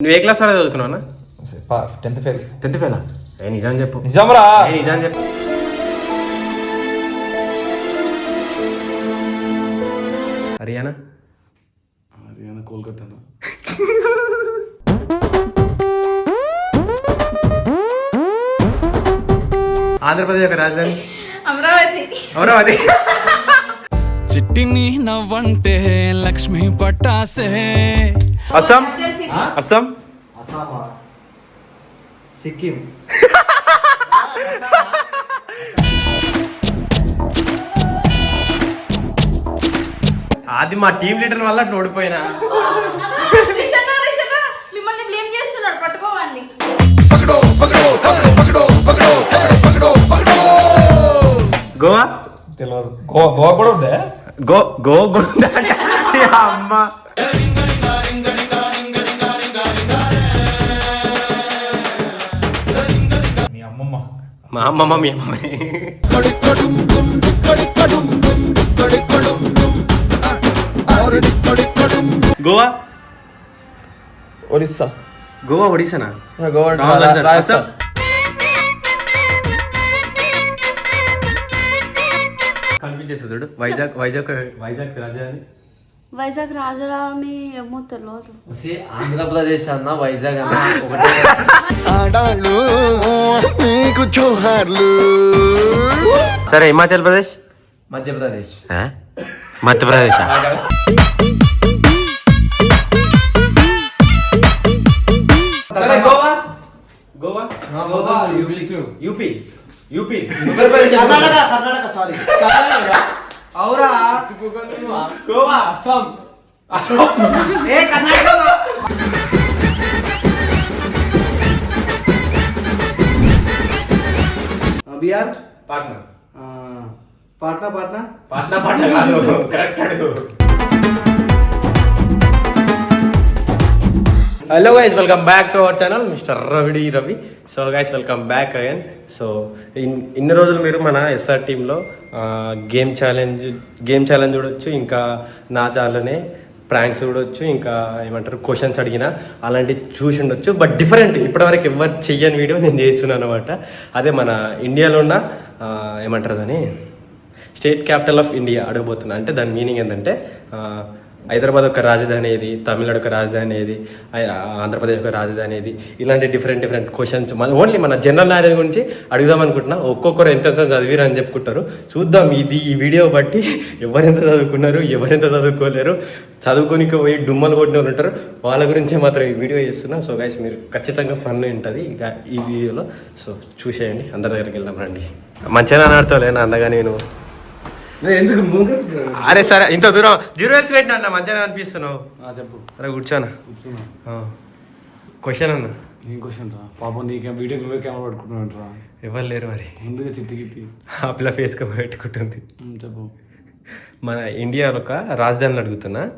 నువ్వు ఏ క్లాస్ వరకు చదువుకున్నావు టెన్త్ ఫెయిల్ టెన్త్ ఫెయిల్ ఏ నిజం చెప్పు. నిజంరా? ఏ నిజం చెప్పు. హర్యానా? హర్యానా కోల్కతానా? ఆంధ్రప్రదేశ్ యొక్క రాజధాని? అమరావతి. అమరావతి. చిట్టిని నవ్వంటే లక్ష్మి పట్టాసే. అస్సాం? అస్సాం. అస్సామా? సిక్కిం. అది మా టీం లీడర్ వల్ల అట్లా ఓడిపోయినా. గోవా? తెలియదు గోవా గోవా కూడా ఉందే? గో గో గుండా అమ్మ. మా అమ్మమ్మ మీ అమ్మ Goa Orissa Goa ఒడిశానా Goa wrong answer. Rajasthan confuse చేస్తా చూడు వైజాగ్ వైజాగ్ వైజాగ్ రాజధాని వైజాగ్ రాజరాని ఏమో తెలియదు ఆంధ్రప్రదేశ్ అన్న వైజాగ్ అన్న ఒకటే. ఆడాళ్ళు నీకు జోహార్లు. సరే Himachal Pradesh? Madhya Pradesh. Madhya Pradesh? Goa? Goa? UP. UP. Karnataka Karnataka sorry అవురా గోవా అస్సాం ఏ కర్ణాటక బిహార్ పాట్నా పాట్నా పాట్నా పాట్నా పాట్నా కాదు కరెక్ట్ అడుగు hello guys welcome back to our channel mister రవిడి Ravi so guys welcome back again so in ఇన్ని రోజులు మీరు మన ఎస్ఆర్ టీంలో game challenge game challenge చూడొచ్చు ఇంకా నా ఛానల్నే ప్రాంక్స్ చూడొచ్చు ఇంకా ఏమంటారు క్వశ్చన్స్ అడిగిన అలాంటివి చూసి ఉండొచ్చు. బట్ డిఫరెంట్ ఇప్పటివరకు ఎవరు చెయ్యని వీడియో నేను చేస్తున్నాను అనమాట అదే మన ఇండియాలో ఉన్న ఏమంటారు దాన్ని? స్టేట్ క్యాపిటల్ ఆఫ్ ఇండియా అడగబోతున్నా. అంటే దాని మీనింగ్ ఏంటంటే హైదరాబాద్ ఒక రాజధాని ఏది? తమిళనాడు ఒక రాజధాని ఏది? ఆంధ్రప్రదేశ్ ఒక రాజధాని ఏది? ఇలాంటి డిఫరెంట్ డిఫరెంట్ క్వశ్చన్స్ మన ఓన్లీ మన జనరల్ నాలెడ్జ్ గురించి అడుగుదాం అనుకుంటున్నా. ఒక్కొక్కరు ఎంత ఎంత చదివిరు అని చెప్పుకుంటారు. చూద్దాం ఇది ఈ వీడియో బట్టి ఎవరెంత చదువుకున్నారు ఎవరెంత చదువుకోలేరు. చదువుకోనికి పోయి డుమ్మలు కొట్టిన వాళ్ళు ఉంటారు. వాళ్ళ గురించే మాత్రం ఈ వీడియో చేస్తున్నా. సో గైస్ మీరు ఖచ్చితంగా ఫన్ ఉంటుంది ఇక ఈ వీడియోలో సో చూసేయండి. అందరి దగ్గరికి వెళ్దాం రండి. మంచిగా ఆడుతావులే నా అందగా నేను అరే సరే ఇంత దూరం. జీరో ఎక్స్ పెట్టినా అన్న మంచిగా అనిపిస్తున్నావు. చెప్పు. అరే కూర్చోనా? క్వశ్చన్ అన్న? ఏం క్వశ్చన్ రా? పాపం నీకే వీడియో నువ్వే కెమెరా పట్టుకుంటున్నావు రా ఎవరు లేరు మరి. ముందుగా చిత్తి గిత్తి ఆ పిల్ల ఫేస్గా పెట్టుకుంటుంది చెప్పు. మన ఇండియాలో ఒక రాజధానిని అడుగుతున్నా.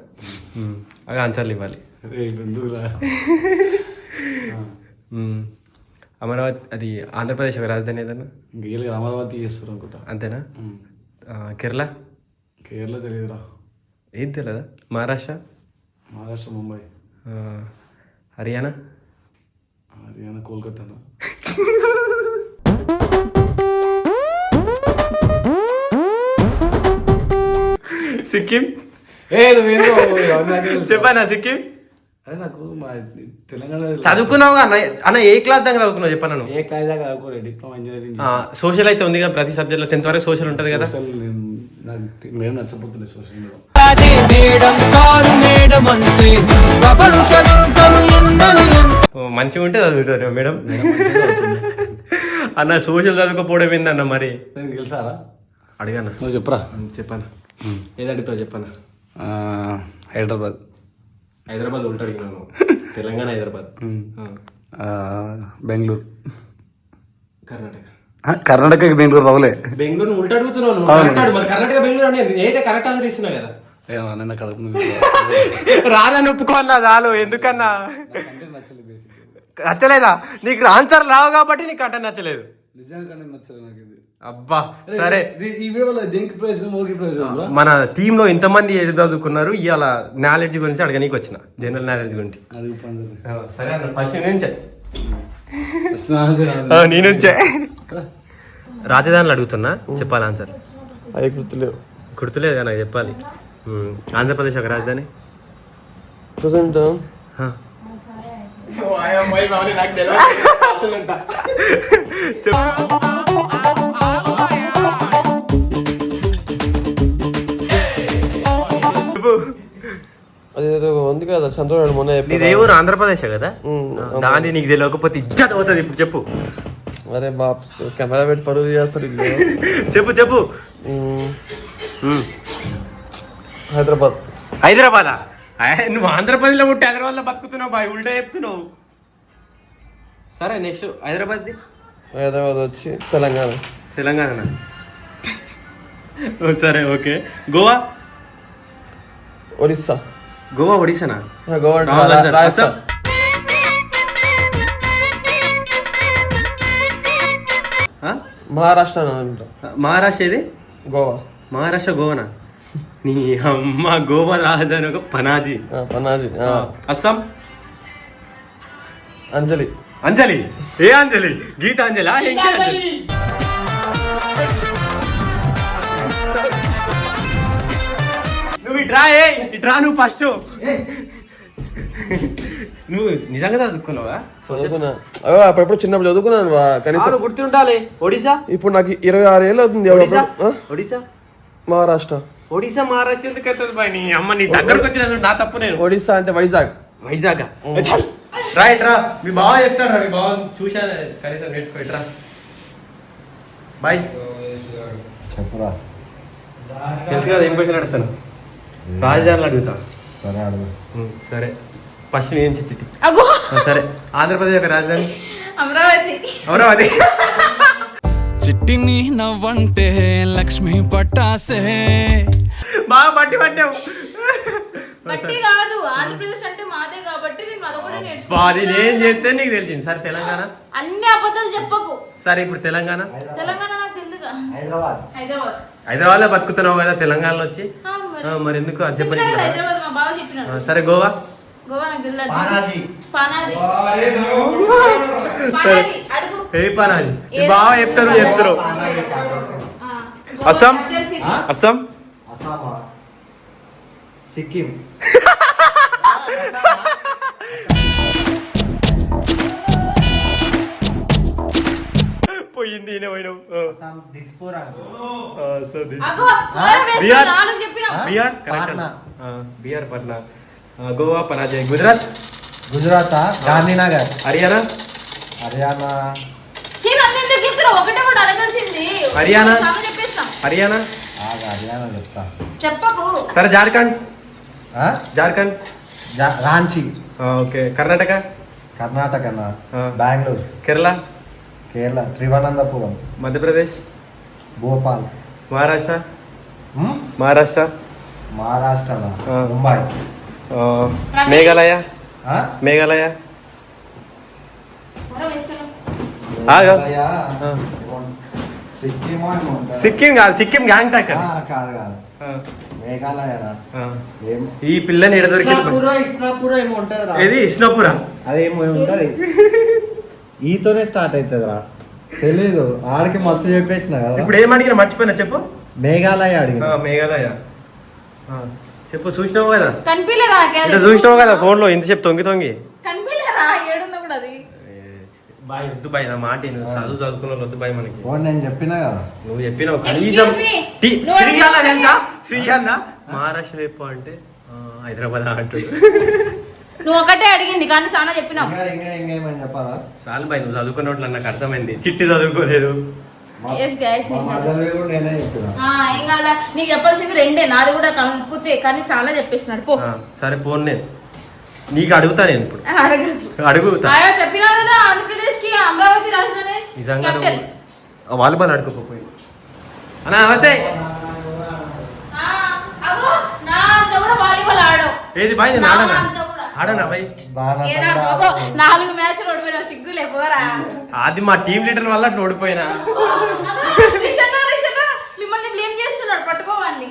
అవి ఆన్సర్లు ఇవ్వాలి. అమరావతి అది ఆంధ్రప్రదేశ్ ఒక రాజధాని ఏదన్నా? అమరావతి చేస్తారు అనుకుంటా. అంతేనా? ఉమ్. ఆ, కేరళ కేరళ తెలియదురా ఏం తెలియదా మహారాష్ట్ర మహారాష్ట్ర ముంబై ఆ, హర్యానా హర్యానా అవన్నీ నాకు మా తెలంగాణ తెలుసు. చదువుకున్నావు అన్న అన్న ఏ క్లాస్ దాకా చదువుకున్నావు? చెప్పాను నువ్వు. ఏ క్లాస్ దాకా చదువుకోలే డిప్లొమా ఇంజనీరింగ్ సోషల్ అయితే ఉంది కదా ప్రతి సబ్జెక్ట్లో టెన్త్ వరకు సోషల్ ఉంటుంది కదా. సోషల్ నేను నాకు మేడం నచ్చపోతుంది సోషల్ మంచిగా ఉంటే చదువుతారు మేడం. అన్న సోషల్ చదువుకోపోవడం ఏందన్న మరి? తెలుసారా అడిగాను నువ్వు చెప్పరా? చెప్పాను ఏది అడుగుతావు చెప్పాను హైదరాబాద్. హైదరాబాద్ ఉంటా అడిగినాను తెలంగాణ హైదరాబాద్. ఆ, బెంగళూరు. కర్ణాటక. కర్ణాటక బెంగళూరు రావులే. బెంగళూరు ఉల్టా అడుగుతున్నావు నువ్వు. కరెక్ట్ అడుగు. మరి. కర్ణాటక బెంగళూరు అని నేనైతే కరెక్ట్ ఆన్సర్ ఇస్తున్నా కదా. రాదని ఒప్పుకోన్నా చాలు ఎందుకన్నా? నచ్చలేదా నీకు ఆన్సర్ రావు కాబట్టి నీకు కంటెంట్ నచ్చలేదు. నిజానికన్నా నచ్చదు నాకు ఇది. అబ్బా సరే. ఇది- ఈ వీడియో వల్ల దేనికి ప్రయోజనం ఊరికి ప్రయోజనం రా? మన టీమ్లో ఇంతమంది ఏది చదువుకున్నారు ఇవాళ నాలెడ్జ్ గురించి అడగనీకి వచ్చిన జనరల్ నాలెడ్జ్ గురించి. అది సరే అన్న ఫస్ట్ నుంచే. నా అది. నుంచే. రాజధానులు అడుగుతున్నా చెప్పాలి ఆన్సర్. గుర్తులేవు. గుర్తులేదు కదా నాకు చెప్పాలి. ఆంధ్రప్రదేశ్ ఒక రాజధాని. ప్రజెంట్. అదేదో ఉంది కదా చంద్రబాబు మొన్న నీది ఊరు ఆంధ్రప్రదేశ్ కదా? దాన్ని నీకు తెలియకపోతే ఇజ్జత్ అవుతుంది. ఇప్పుడు చెప్పు. అరే బాప్ కెమెరా పెట్టి పరుగు చేస్తారు ఇల్లు. చెప్పు చెప్పు. హైదరాబాద్. హైదరాబాదా? అయ్య, నువ్వు ఆంధ్రప్రదేశ్లో పుట్టి హైదరాబాద్లో బతుకుతున్నావు బాయ్. ఉల్టా చెప్తున్నావు. సరే నెక్స్ట్ హైదరాబాద్ది? హైదరాబాద్ వచ్చి తెలంగాణ. తెలంగాణ ఓ, సరే ఓకే. గోవా? ఒరిస్సా. గోవా ఒడిశానా? గోవా. రాజస్థాన్? మహారాష్ట్ర మహారాష్ట్ర ఏది? గోవా. మహారాష్ట్ర గోవానా? నీ అమ్మ గోవా రాజధాని ఒక పనాజీ. ఆ, పనాజీ ఆ, అస్సాం? అంజలి. అంజలి. ఏ అంజలి? గీతాంజలి. ఇట్రా ఏ ఇట్రా నువ్వు ఫస్ట్. నువ్వు నిజంగా చదువుకున్నావా? చదువుకున్నా. అయ్యో అప్పుడప్పుడు చిన్నప్పుడు చదువుకున్నాను కనీసం. గుర్తుండాలి. ఒడిశా? ఇప్పుడు నాకు ఇరవై ఆరు ఏళ్ళు అవుతుంది. ఒడిశా? ఒడిశా? మహారాష్ట్ర. ఒడిశా మహారాష్ట్ర ఎందుకు అవుతుంది బాయ్ నీ అమ్మ? నీ దగ్గరకు వచ్చిన నా తప్పు నేను. ఒడిస్సా అంటే వైజాగ్. వైజాగ్? రైట్ రా మీ బావ చెప్తాడు రా మీ బావ చూసా కనీసం నేర్చుకో ఇట్రా బాయ్. చెప్పురా. తెలుసు కదా ఏం క్వశ్చన్ అడుగుతాను రాజధానులు అడుగుతా. సరే అడుగు. సరే. ఫస్ట్ నేను చిట్టి అగో. సరే. ఆంధ్రప్రదేశ్ యొక్క రాజధాని? అమరావతి. అమరావతి. చిట్టిని నవ్వంటే లక్ష్మి పట్టాసే. బాగా పట్టి పట్టావు. బట్టి కాదు ఆంధ్రప్రదేశ్ అంటే మాదే కాబట్టి నేను అదొకటి అది నేను చెప్తే నీకు తెలిసింది. సరే తెలంగాణ? అన్ని అబద్ధాలు చెప్పకు. సరే ఇప్పుడు తెలంగాణ? తెలంగాణ హైదరాబాద్. హైదరాబాద్. హైదరాబాద్లో బతుకుతున్నావు కదా తెలంగాణలో వచ్చి? మరి. ఆ, మరి ఎందుకు అది చెప్పండి సరే గోవా? ఏ పనాది? బాగా చెప్తారు చెప్తారు. అస్సాం? అస్సాం? సిక్కిం. పోయింది ఈయన పోయినావు బిహార్. బీహార్ కరెక్ట్ పాట్నా. బీహార్ గోవా పరాజయ్. గుజరాత్? గుజరాత్? గాంధీనగర్. హర్యానా? హర్యానా. హర్యానా? హర్యానా? ఆగు, హర్యానా చెప్తా. చెప్పకు. సరే జార్ఖండ్? ఆ? జార్ఖండ్? రాంచీ. ఓకే. కర్ణాటక? కర్ణాటకనా? ఆ. బెంగళూరు. కేరళ? కేరళ త్రివనంతపురం మధ్యప్రదేశ్ భోపాల్. మహారాష్ట్ర హ్మ్? మహారాష్ట్ర మహారాష్ట్రనా? ఆ. ముంబై ఆ, మేఘాలయ? మేఘాలయ. మేఘాలయ. సిక్కిం కాదు సిక్కిం గ్యాంగ్టాక్. ఆ, అది కాదు. కాదు. ఏం? ఈ పిల్లని ఎడ దొరికింది? ఇస్నాపురో ఇస్నాపురో ఏమో ఉంటది రా. ఏది? ఇస్నాపురా అదేమో ఉంటది ఈతోనే స్టార్ట్ అవుతుంది రా తెలీదు ఆడికి మస్తు చెప్పేసిన కదా. ఇప్పుడు ఏం అడిగినా మర్చిపోయినా చెప్పు. మేఘాలయ ఆ, అడిగిన మేఘాలయ. ఆ, చెప్పు చూసినావు కదా? కనిపించలేదా ఇట్లా చూసినావు కదా ఫోన్లో ఇంతసేపు తొంగి తొంగి. కనిపించలేదా? ఏడుందో కూడా అది. బాయ్ వద్దు బాయ్ నా మాట. చదువు చదువుకున్న వద్దు బాయ్ మనకి. నేను చెప్పినా కదా. నువ్వు చెప్పినావు కనీసం శ్రీయాన్న మహారాష్ట్ర చెప్పు అంటే ఆ, హైదరాబాద్ అంటాడు నువ్వు ఒకటే అడిగింది కానీ చాలా చెప్పినావు. చాలు బాయ్ నువ్వు చదువుకున్నట్లు నాకు అర్థమైంది. చిట్టి చదువుకోలేదు. నీకు చెప్పాల్సింది రెండే నాది కూడా కలిపితే కానీ చాలా చెప్పేసినాడు. పో. సరే ఫోన్ నేను నీకు అడుగుతా నేను ఇప్పుడు. అడగకు అడుగుతా చెప్పినా కదా ఆంధ్రప్రదేశ్కి అమరావతి రాజధాని నిజంగా వాలీబాల్ ఆడుకోపోయి అన్నా నమస్తే. ఆ, అగో నా అంత కూడా వాలీబాల్ ఆడవు. ఏది బాయ్ నేను ఆడనా? నాలుగు మ్యాచ్లు ఓడిపోయినా సిగ్గులే పోరా. అది మా టీం లీడర్ వల్ల అట్లా ఓడిపోయినా. మిమ్మల్ని బ్లేమ్ చేస్తున్నాడు పట్టుకోవాలి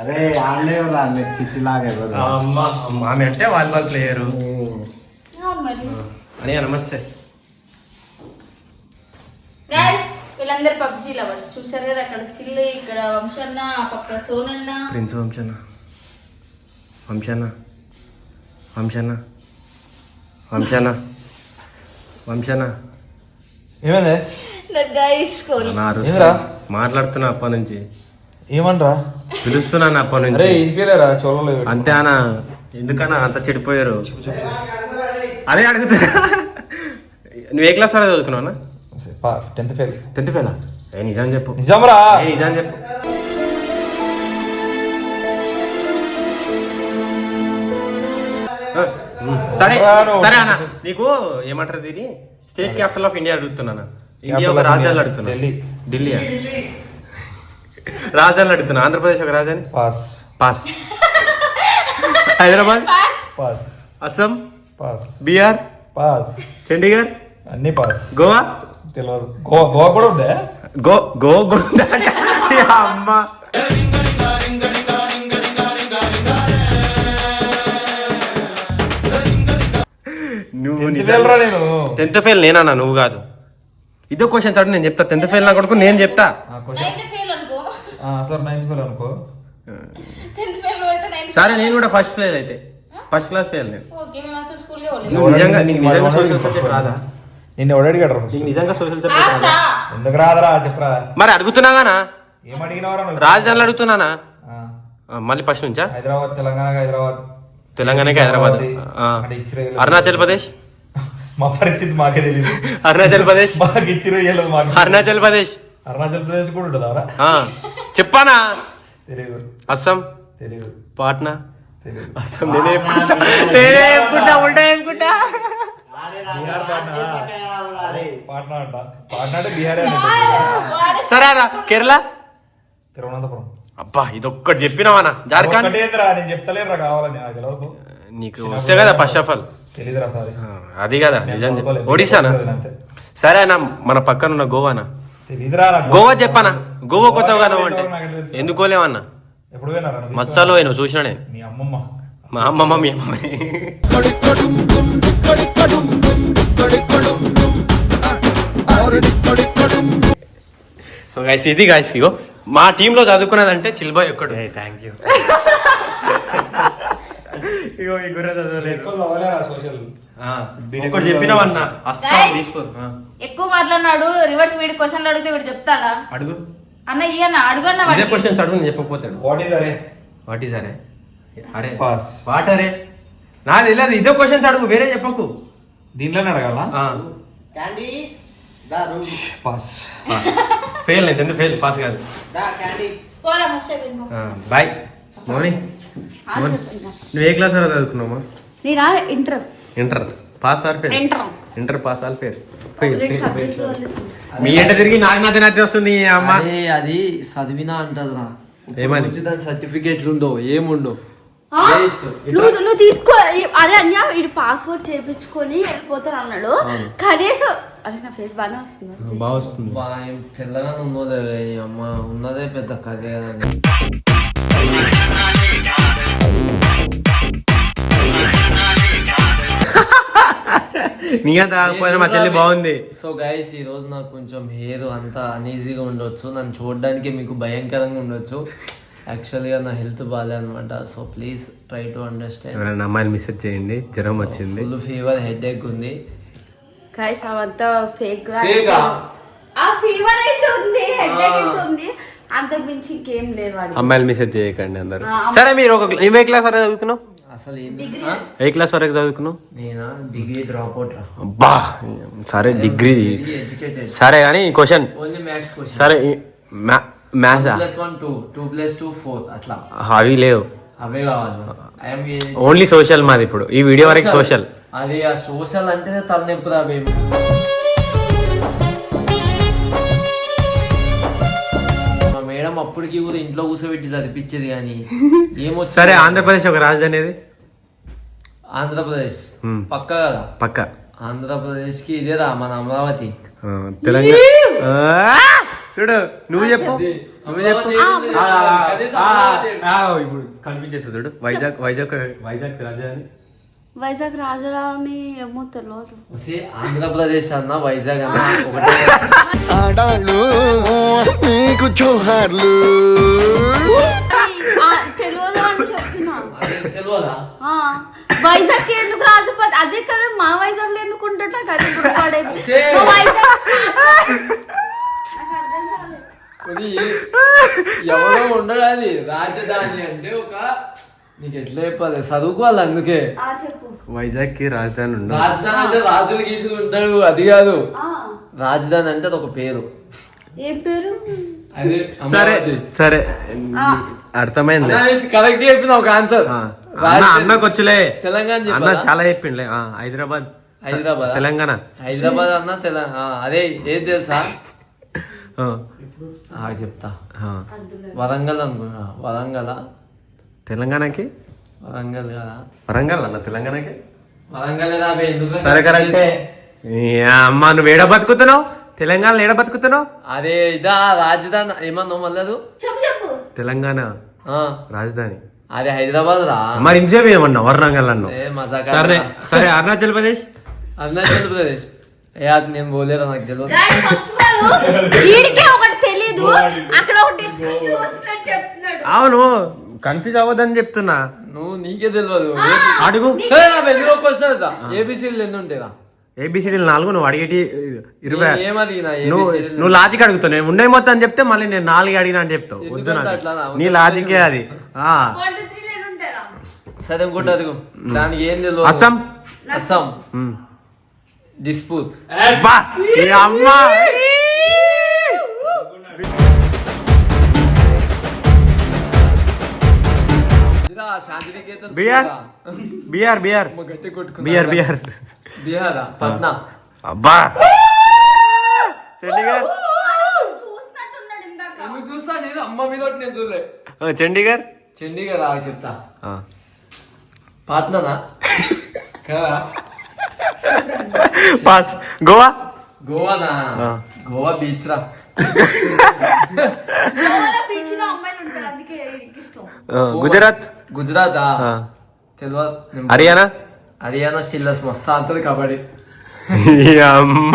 అరే చిట్టి లాగా అమ్మ ఆమె అంటే వాలీబాల్ ప్లేయరు. అని నమస్తే. గైస్ వీళ్ళందరూ పబ్జీ లవర్స్. చూసారు కదా అక్కడ చిల్లు ఇక్కడ వంశన్న ఆ పక్క సోనన్న. ప్రిన్స్ వంశన్న. వంశన్న. వంశన్న. వంశన్న. వంశన్న. ఏమైంది? దట్ నా? మాట్లాడుతున్నా అప్ప నుంచి. ఏమనరా? పిలుస్తున్నాను అప్ప అరే నుంచి అంతే అన్న. ఎందుకన్నా అంత చెడిపోయారు? అదే అడుగుతున్నా. నువ్వు ఏ క్లాస్ వరకు చదువుకున్నావు టెన్త్ ఫెయిల్. టెన్త్ ఫెయిలా? ఏ నిజం చెప్పు. నిజంరా? ఏ నిజం చెప్పు. సరే సరే అన్న నీకు ఏమంటారు దీని స్టేట్ క్యాపిటల్ ఆఫ్ ఇండియా అడుగుతున్నాను ఇండియా ఒక రాజధాని. అడుగుతున్నా. ఢిల్లీ. ఢిల్లీ రాజధాని అడుగుతున్నా. ఆంధ్రప్రదేశ్ ఒక రాజధాని pass. Pass. Hyderabad? Pass. Assam? Pass. Bihar? Pass. Chandigarh? అన్ని పాస్. గోవా? తెలియదు గోవా గోవా కూడా ఉందే? గో గో గుండా అమ్మ. నువ్వు టెన్త్ ఫెయిల్ నేను? టెన్త్ ఫెయిల్ నేనన్నా నువ్వు కాదు. ఇదో క్వశ్చన్ అడుగు నేను చెప్తా. టెన్త్ ఫెయిల్ నా కొడుకు నేను చెప్తా. సార్ నైన్త్ ఫెయిల్ అనుకో. నేను కూడా ఫస్ట్ ఫెయిల్ అయితే. ఫస్ట్ క్లాస్ ఫెయిల్ నేను. నిజంగా నీకు నిజంగా సోషల్ సబ్జెక్ట్ రాదా? నిన్ను ఎవడు అడిగాడు నీకు నిజంగా సోషల్ రాదా ఎందుకు రాదురా చెప్పరా మరి అడుగుతున్నాగానా? ఏం అడిగినవరా నువ్వు? రాజధానిలో అడుగుతున్నానా? ఆ, ఆ, మళ్ళీ ఫస్ట్ నుంచా? హైదరాబాద్ తెలంగాణ హైదరాబాద్. తెలంగాణకి హైదరాబాద్. ఆ. అంటే అరుణాచల్ ప్రదేశ్? మా పరిస్థితి మాకే తెలియదు అరుణాచల్ ప్రదేశ్? మాకు ఇచ్చిరే ఇయ్యలేదు మాకు. అరుణాచల్ ప్రదేశ్? అరుణాచల్ ప్రదేశ్ కూడా ఉంటుందా ఆ. చెప్పానా? తెలియదు అస్సాం? తెలియదు పాట్నా? తెలియదు అస్సాం నేనే చెప్పుకుంటా. నేనే చెప్పుకుంటా ఉల్టా చెప్పుకుంటా. బీహార్ పాట్నా? పాట్నా అంట. పాట్నా అంటే బీహారే అంటే. సరే అన్న కేరళ? తిరువనంతపురం. అబ్బా ఇదొక్కటి చెప్పినావనా జార్ఖండ్? నేను చెప్తలేరురా కావాలని నాకు తెలియదు నీకు వస్తే కదా ఫస్ట్ ఆఫ్ ఆల్. తెలీదురా సారీ అది కదా నిజం. ఒడిశానా. సరే అన్న మన పక్కన ఉన్న గోవానా. గోవా చెప్పానా? గోవా కొత్తగా అంటే? నువ్వు? మత్సాలో పోయిన చూసినా నేను. మీ అమ్మమ్మ. మా అమ్మమ్మ మీ అమ్మ సో గైస్ ఇది గైస్ ఇగో. మా టీంలో చదువుకున్నదంటే చిల్బాయ్ ఒక్కడు. థ్యాంక్ యూ ఇగో ఈ గుర్ర చదవలేదు. చెప్పినావన్నా అస్సలు. తీసుకో. ఎక్కువ మాట్లాడినాడు రివర్స్ వీడి క్వశ్చన్లు అడిగితే వీడు చెప్తాడా? అడుగు. అన్న ఇదే వాడికి. క్వశ్చన్స్ అడుగు నేను చెప్పకపోతాడు. వాట్ ఈస్ అరే? వాట్ ఈస్ అరే? అరే పాస్ వాట్ అరే. నా తెలియదు ఇదే క్వశ్చన్స్ అడుగు వేరే చెప్పకు. దీంట్లోనే అడగాల? ఆ, పాస్ ఫెయిల్ అయితే ఫెయిల్ పాస్ కాదు. పోరా మస్ట్ బాయ్ మౌని మౌని, నువ్వు ఏ క్లాస్ వరకు చదువుకున్నావా నేనా inter inter pass or fail inter inter pass or fail మీ ఎంట తిరిగి నాకు నాది నాది వస్తుంది అమ్మ. అది చదివినా అంటదిరా. ఏమని? దాని సర్టిఫికేట్లు ఉండవు ఏముండవు. నువ్వు నువ్వు తీసుకో. అరే అన్య వీడు పాస్వర్డ్ చేయించుకొని వెళ్ళిపోతాను అన్నాడు. కనీసం అరే నా ఫేస్ బాగానే వస్తుంది. బాగా వస్తుంది. బా, ఏం తెల్లగానే ఉన్నదే ఈ అమ్మ ఉన్నదే పెద్ద కథే అని మా చెల్లి బాగుంది. సో గైస్ ఈ రోజు నాకు కొంచెం హెయిర్ అంతా అనీజీగా ఉండొచ్చు. నన్ను చూడడానికి మీకు భయంకరంగా ఉండొచ్చు. యాక్చువల్గా నా హెల్త్ బాగాలే అనమాట so please try to understand ఎవరైనా అమ్మాయిని మెసేజ్ చేయండి. జ్వరం వచ్చింది. ఫుల్ ఫీవర్ హెడ్ ఎక్ ఉంది. గైస్ అవంతా ఫేక్ Fake ఆ? ఆ ఫీవర్ అయితే ఉంది హెడ్ అయితే ఉంది అంతకు మించి ఇంకేం లేదు వాడి. అమ్మాయిలు మెసేజ్ చేయకండి అందరు. సరే మీరు ఒక ఏ క్లాస్ వరకు చదువుకున్నావు? అసలు ఆ? ఏ క్లాస్ వరకు చదువుకున్నావు? నేనా? డిగ్రీ డ్రాప్ అవుట్ రా. అబ్బా సరే డిగ్రీ ఎడ్యుకేటెడ్ సరే కానీ క్వశ్చన్ ఓన్లీ మ్యాథ్స్ క్వశ్చన్ సరే maths plus one two two plus two four అట్లా. అవి లేవు. అవే కావాలి ఓన్లీ సోషల్ మాది ఇప్పుడు. ఈ వీడియో వరకు సోషల్ అది ఆ సోషల్ అంటేనే తలనొప్పి రా మేము మా మేడం అప్పటికి కూడా ఇంట్లో కూర్చోబెట్టి చదివించేది కానీ ఏమో సరే ఆంధ్రప్రదేశ్ ఒక రాజధాని ఏది? ఆంధ్రప్రదేశ్. మ్మ్. పక్క కదా? పక్క. ఆంధ్రప్రదేశ్కి ఇదేరా మన అమరావతి. తెలంగాణ. చూడు నువ్వు చెప్పు. నువ్వు చెప్పు. ఇప్పుడు కనిపించేస్తుంది చూడు. వైజాగ్ వైజాగ్ వైజాగ్ రాజధాని. వైజాగ్ రాజరాని ఏమో తెలియదు ఆంధ్రప్రదేశ్ అన్న వైజాగ్ అన్న ఒకటే. ఆడాళ్ళు నీకు జోహార్లు. తెలియదు అని చెప్తున్నా వైజాగ్ ఎందుకు రాజపతి? అదే కదా మా వైజాగ్లో ఎందుకు ఉంటాడు? నాకు అది గుర్తుపడే మా వైజాగ్ కొన్ని ఎవడో ఉండడు అది. రాజధాని అంటే ఒక నీకు ఎట్లా చెప్పాలి? చదువుకోవాలి అందుకే. ఆ చెప్పు. వైజాగ్కి రాజధాని ఉండదు. రాజధాని అంటే రాజులు గీసులు ఉంటాడు అది కాదు. ఆ, రాజధాని అంటే అది ఒక పేరు. ఏం పేరు? అదే సరే. సరే. అర్థమైంది. అన్న, ఇది కరెక్ట్ చెప్పిన ఒక ఆన్సర్ అన్నకు వచ్చులే. తెలంగాణ అన్న? చాలా చెప్పిండ్లే. ఆ, హైదరాబాద్. హైదరాబాద్? తెలంగాణ. హైదరాబాద్ అన్న తెలంగాణ అదే ఏది తెలుసా? చెప్తా. వరంగల్ అనుకున్నా వరంగల్ తెలంగాణకి? వరంగల్ కదా వరంగల్ అన్న తెలంగాణకి? వరంగల్ ఎందుకు సరే కరెక్టే. అమ్మ నువ్వు ఏడ బతుకుతున్నావు? తెలంగాణలో ఏడ బతుకుతున్నావు? అదే ఇదా రాజధాని ఏమన్నావు మళ్ళదు చెప్పు చెప్పు. తెలంగాణ? ఆ, రాజధాని. అదే హైదరాబాద్ రా. మరి ఇంసేపు ఏమన్నా వరంగల్ అన్నావు? మజాక్ సరే. సరే అరుణాచల్ ప్రదేశ్? అరుణాచల్ ప్రదేశ్. ఏ అది నేను పోలేరా నాకు తెలియదు వీడికే ఒకటి తెలీదు. అక్కడ ఒకటి చెప్తున్నాడు. అవును కన్ఫ్యూజ్ అవ్వదని చెప్తున్నా. నువ్వు నీకే తెలియదు అడుగు. ఎందుకు ఏబిసిలు ఎన్ని ఉంటాయిరా ఏబిసిడీలు నాలుగు నువ్వు అడిగేటి ఇరవై. నువ్వు? నువ్వు లాజిక్ అడుగుతావు. నేను ఉన్నాయి మొత్తం అని చెప్తే మళ్ళీ నేను నాలుగు అడిగినా అని చెప్తావు. వద్దు నా లాజికే అది? సరే ఇంకోటి అదిగో దానికి ఏం తెలియదు అస్సాం. అస్సాం. ఈ అమ్మ Shantiniketan BR BR BR BR BR బీహారా Patna అబ్బా చండీగఢ్ చూస్తున్నట్టున్నాడు ఇందాక ఎందుకు చూస్తా నేను అమ్మ మీద ఒకటి నేను చూడలే. ఆ, చండీగఢ్ చండీగఢ్ ఆగి చెప్తా. పాట్నానా కదా? పాస్ గోవా గోవానా. గోవా బీచ్ రా బీచ్లో అమ్మాయిలు ఉంటారు అందుకే వీడికి ఇష్టం. ఆ, గుజరాత్? గుజరాత్. తెలియదు హర్యానా? హర్యానా స్టిల్లర్స్ మస్తు ఆడుతుంది కబడ్డీ. అమ్మ.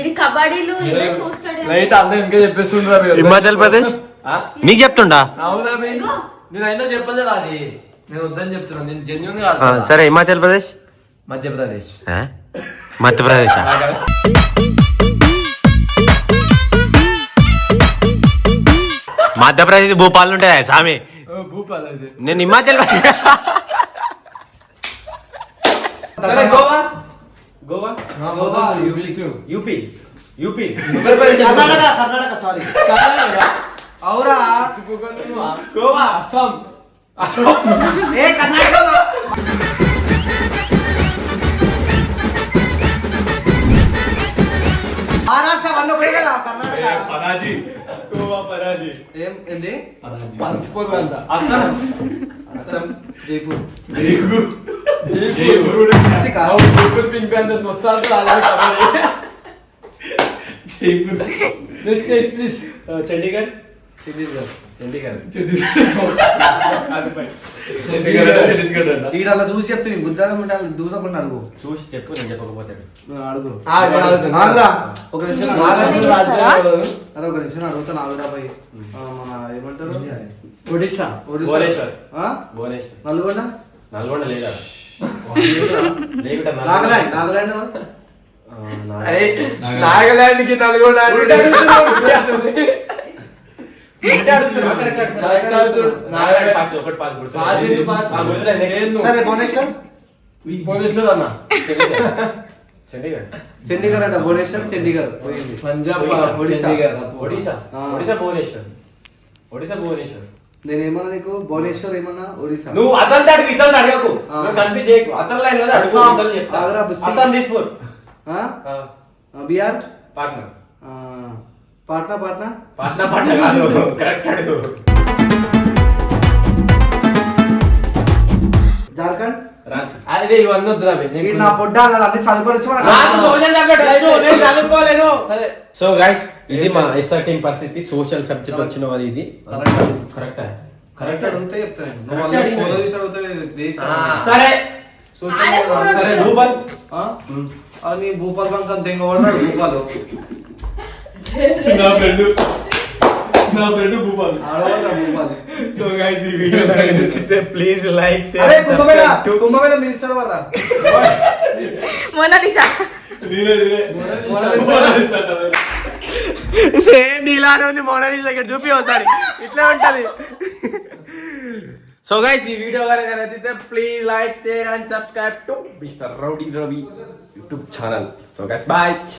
ఇది కబడ్డీలు ఇవే చూస్తాడు రైట్ అందరూ ఇంకా చెప్పేస్తుండ్రా. హిమాచల్ ప్రదేశ్? ఆ? నీకు చెప్తుండా? అవునా బే? నేను అయినా చెప్పలేదు అది? నేను వద్దని చెప్తున్నా. నేను జెన్యున్ కాదు సరే హిమాచల్ ప్రదేశ్? మధ్యప్రదేశ్? మధ్యప్రదేశ్? మధ్యప్రదేశ్ భూపాల్ ఉంటాయి స్వామి. భూపాల్ నేను Himachal Goa? Goa? Goa? UP. UP. Karnataka Karnataka sorry. అవురా గోవా. అస్సాం. ఏ కర్ణాటక? మహారాష్ట్ర వన్ ఒకటే కదా కర్ణాటక ఏం ఏంది పనసపొద్దు అంట అస్సాం జైపూర్ జైపూర్ జైపూర్ పింక్ ప్యాంథర్స్ మస్తు ఆడుతారు అలాగే kabaddi next next please Chandigarh అలా చూసి చెప్తే బుద్ధాగం ఉంటాను దూసకుండా అడుగు. చూసి చెప్పు నేను చెప్పకపోతే నువ్వు అడుగు. ఒక నిమిషం అరే ఒక నిమిషం అడుగుతాను ఆగురా పోయి. మన ఏమంటారు? ఒడిస్సా? ఒడిస్సా. నల్గొండ? నల్గొండ లేదా? నాగాలాండ్ నాగాలాండ్? నాగాలాండ్. కి నల్గొండ భువనేశ్వర్? అన్న. చండీగఢ్ చండీగఢ్ అంట భువనేశ్వర్ చండీగఢ్ పోయింది. పంజాబ్ ఒడిస్సా. చండీగఢ్ ఒడిశా. ఆ. ఒడిశా భువనేశ్వర్. ఒడిశా భువనేశ్వర్. నేను ఏమన్నా నీకు భువనేశ్వర్ ఏమన్నా ఒడిశా? నువ్వు అతలు అడుగు ఇతలు అడగకు. కన్ఫ్యూజ్ చేయకు. అతలు లైన్ కదా అడుగు చెప్తా. ఆగ్రా, దిస్పూర్ బీహార్? పాట్నా. ఆ, పాట్నా పాట్నా పాట్నా పాట్నా కాదు. కరెక్ట్ అడుగు జార్ఖండ్? అదే ఇవన్నీ నా పొడ్డ అన్ని చదువుకోలేను. సో గైస్ ఇది మా ఎస్ఆర్ పరిస్థితి సోషల్ సబ్జెక్ట్ వచ్చిన అది ఇది. కరెక్ట్ కరెక్ట్ అడిగితే చెప్తాను సరే. సరే భూపల్. అది భూపాల్ బంక్ అంత ఇంకా వాడు భూపాలు. నా ఫ్రెండ్. నా ఫ్రెండ్ భూపాల్. సో గైస్ ఈ వీడియో నచ్చితే ప్లీజ్ లైక్ అరే కుంభమేళ కుంభమేళ మినిస్టర్ వాళ్ళ మొనాలిసా. సేమ్ నీలానే ఉంది మోనాలిసా ఇక్కడ చూపి ఒకసారి. ఇట్లా ఉంటది. సో గైస్ ఈ వీడియో కనుక నచ్చితే please like share and subscribe to mister rowdy Ravi YouTube channel so guys bye